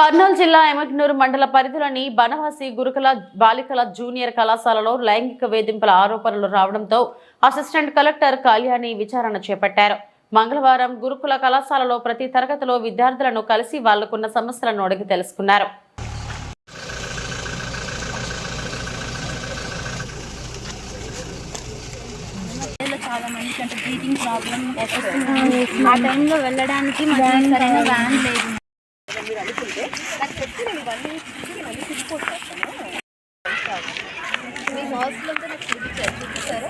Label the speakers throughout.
Speaker 1: కర్నూలు జిల్లా ఎమగ్నూరు మండల పరిధిలోని బనవాసి గురుకుల బాలికల జూనియర్ కళాశాలలో లైంగిక వేధింపుల ఆరోపణలు రావడంతో అసిస్టెంట్ కలెక్టర్ కళ్యాణి విచారణ చేపట్టారు మంగళవారం గురుకుల కళాశాలలో ప్రతి తరగతిలో విద్యార్థులను కలిసి వాళ్ళకున్న సమస్యలను అడిగి తెలుసుకున్నారు
Speaker 2: చాలా మందికి అంటే బ్రీతింగ్ ప్రాబ్లం ఆ టైంలో వెళ్ళడానికి సరైన వ్యాన్ లేదు చేస్తాను మీరు అనుకుంటే నాకు చెప్తే నేను ఇవన్నీ ఇచ్చి నేను అన్ని తిరిగిపోతాను మీ హాస్టల్ అంతా నాకు చూపించారు చూపిస్తారు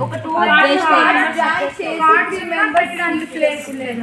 Speaker 2: ఒక టూ మెంబర్స్ ప్లేస్ లేదు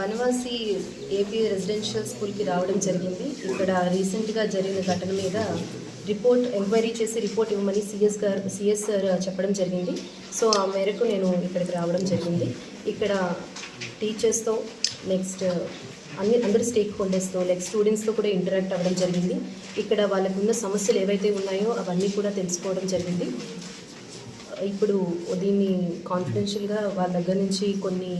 Speaker 3: బనవాసి ఏపీ రెసిడెన్షియల్ స్కూల్కి రావడం జరిగింది. ఇక్కడ రీసెంట్గా జరిగిన ఘటన మీద రిపోర్ట్ ఎంక్వైరీ చేసి రిపోర్ట్ ఇవ్వమని సిఎస్ గారు సిఎస్ సార్ చెప్పడం జరిగింది. సో ఆ మేరకు నేను ఇక్కడికి రావడం జరిగింది. ఇక్కడ టీచర్స్తో నెక్స్ట్ అన్ని అందరు స్టేక్ హోల్డర్స్తో లైక్ స్టూడెంట్స్తో కూడా ఇంటరాక్ట్ అవ్వడం జరిగింది. ఇక్కడ వాళ్ళకున్న సమస్యలు ఏవైతే ఉన్నాయో అవన్నీ కూడా తెలుసుకోవడం జరిగింది. ఇప్పుడు దీన్ని కాన్ఫిడెన్షియల్గా వాళ్ళ దగ్గర నుంచి కొన్ని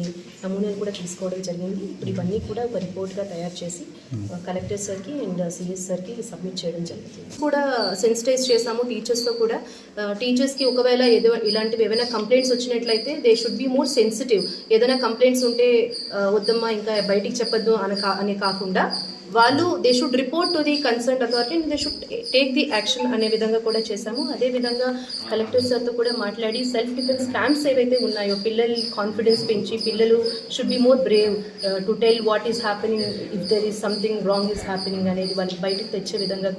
Speaker 3: నమూనాలు కూడా తీసుకోవడం జరిగింది. ఇప్పుడు ఇవన్నీ కూడా ఒక రిపోర్ట్గా తయారు చేసి కలెక్టర్ సార్కి అండ్ సిఎస్ సార్కి సబ్మిట్ చేయడం జరిగింది. కూడా సెన్సిటైజ్ చేసాము టీచర్స్తో కూడా. టీచర్స్కి ఒకవేళ ఏదో ఇలాంటివి ఏమైనా కంప్లైంట్స్ వచ్చినట్లయితే they should be more sensitive ఏదైనా కంప్లైంట్స్ ఉంటే వద్దమ్మా ఇంకా బయటికి చెప్పొద్దు అని కా అని కాకుండా వాళ్ళు they should report to the concern authority they should take the action అనే విధంగా కూడా చేశాము. అదే విధంగా కలెక్టర్ సార్తో కూడా మాట్లాడి సెల్ఫ్ డిఫెన్స్ క్యాంప్స్ ఏవైతే ఉన్నాయో పిల్లలు కాన్ఫిడెన్స్ పెంచి పిల్లలు should be more brave to tell what is happening if there is something wrong is happening అనేది వాళ్ళకి బయటకు తెచ్చే విధంగా కూడా